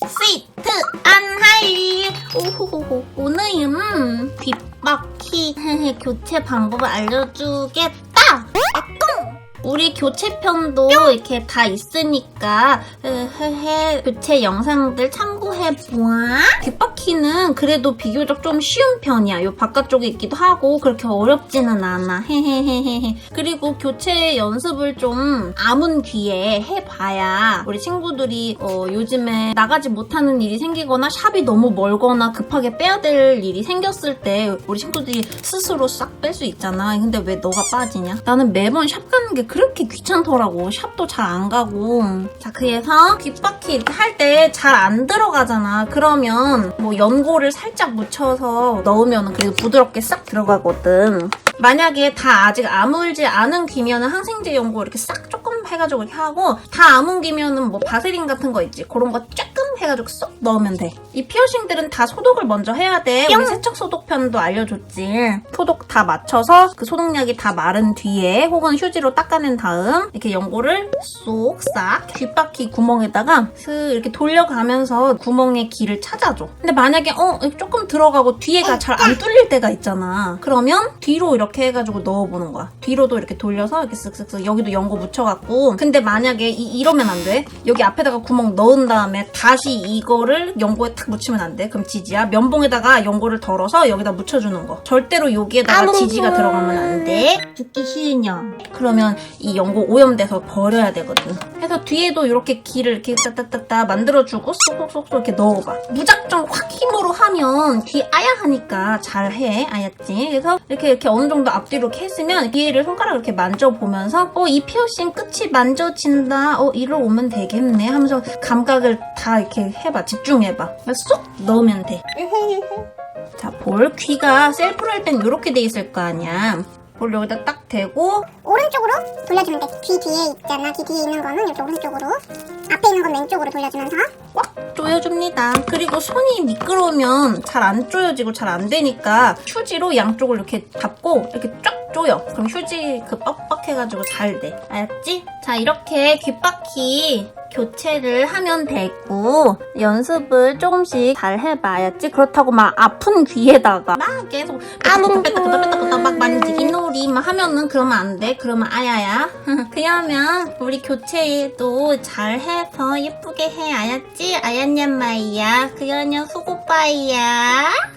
스위트 안하이 오호호호. 오늘은 귓바퀴 교체 방법을 알려주겠다. 아꿍 우리 교체편도 이렇게 다 있으니까 헤헤 교체 영상들 참고해보아 귓바퀴는 그래도 비교적 좀 쉬운 편이야. 요 바깥쪽에 있기도 하고 그렇게 어렵지는 않아. 헤헤헤헤 그리고 교체 연습을 좀 아문 귀에 해봐야 우리 친구들이 어, 요즘에 나가지 못하는 일이 생기거나 샵이 너무 멀거나 급하게 빼야 될 일이 생겼을 때 우리 친구들이 스스로 싹 뺄 수 있잖아. 근데 왜 너가 빠지냐? 나는 매번 샵 가는 게 그렇게 귀찮더라고. 샵도 잘 안 가고 자 그래서 귓바퀴 이렇게 할 때 잘 안 들어가잖아. 그러면 뭐 연고를 살짝 묻혀서 넣으면 그래도 부드럽게 싹 들어가거든. 만약에 다 아직 아물지 않은 귀면은 항생제 연고 이렇게 싹 조금 해가지고 이렇게 하고 다 아문 귀면은 뭐 바세린 같은 거 있지? 그런 거 조금 해가지고 쏙 넣으면 돼. 이 피어싱들은 다 소독을 먼저 해야 돼. 우리 세척 소독편도 알려줬지. 소독 다 맞춰서 그 소독약이 다 마른 뒤에 혹은 휴지로 닦아낸 다음 이렇게 연고를 쏙 싹 귓바퀴 구멍에다가 슥 이렇게 돌려가면서 구멍에 길을 찾아줘. 근데 만약에 어 조금 들어가고 뒤에가 잘 안 뚫릴 때가 있잖아. 그러면 뒤로 이렇게 해가지고 넣어보는 거야. 뒤로도 이렇게 돌려서 이렇게 쓱쓱쓱 여기도 연고 묻혀갖고 근데 만약에 이, 이러면 안 돼. 여기 앞에다가 구멍 넣은 다음에 다시 이거를 연고에 탁 묻히면 안 돼. 그럼 지지야. 면봉에다가 연고를 덜어서 여기다 묻혀주는 거. 절대로 여기에다가 지지가 들어가면 안 돼. 듣기 싫냐? 그러면 이 연고 오염돼서 버려야 되거든. 그래서 뒤에도 이렇게 길을 이렇게 따따따따 만들어주고 쏙쏙쏙쏙 이렇게 넣어봐. 무작정 확 힘으로 하면 뒤 아야하니까 잘해. 알았지? 그래서 이렇게 이렇게 어느 정도 앞뒤로 이렇게 했으면 뒤에를 손가락으로 이렇게 만져보면서 어, 이 피어싱 끝이 만져진다. 어, 이리로 오면 되겠네. 하면서 감각을 다 이렇게 해봐. 집중해봐. 쏙 넣으면 돼. 자, 볼 귀가 셀프로 할 땐 이렇게 돼 있을 거 아니야. 볼 여기다 딱 대고 오른쪽으로 돌려주면 돼. 귀 뒤에 있잖아. 귀 뒤에 있는 거는 이렇게 오른쪽으로. 앞에 있는 건 왼쪽으로 돌려주면서. 꽉 조여줍니다. 그리고 손이 미끄러우면 잘 안 조여지고 잘 안 되니까 휴지로 양쪽을 이렇게 잡고 이렇게 쫙 조여. 그럼 휴지 그 뻑뻑해가지고 잘 돼. 알았지? 자, 이렇게 귓바퀴 교체를 하면 되고 연습을 조금씩 잘 해봐야지. 그렇다고 막 아픈 귀에다가 막 계속 빼딱빼딱빼딱빼딱 막 만지기 놀이 막 하면은 그러면 안 돼. 그러면 아야야. 그러면 우리 교체도 잘 해서 예쁘게 해. 알았지? 아얀냔 마이야. 그러냐 수고빠이야.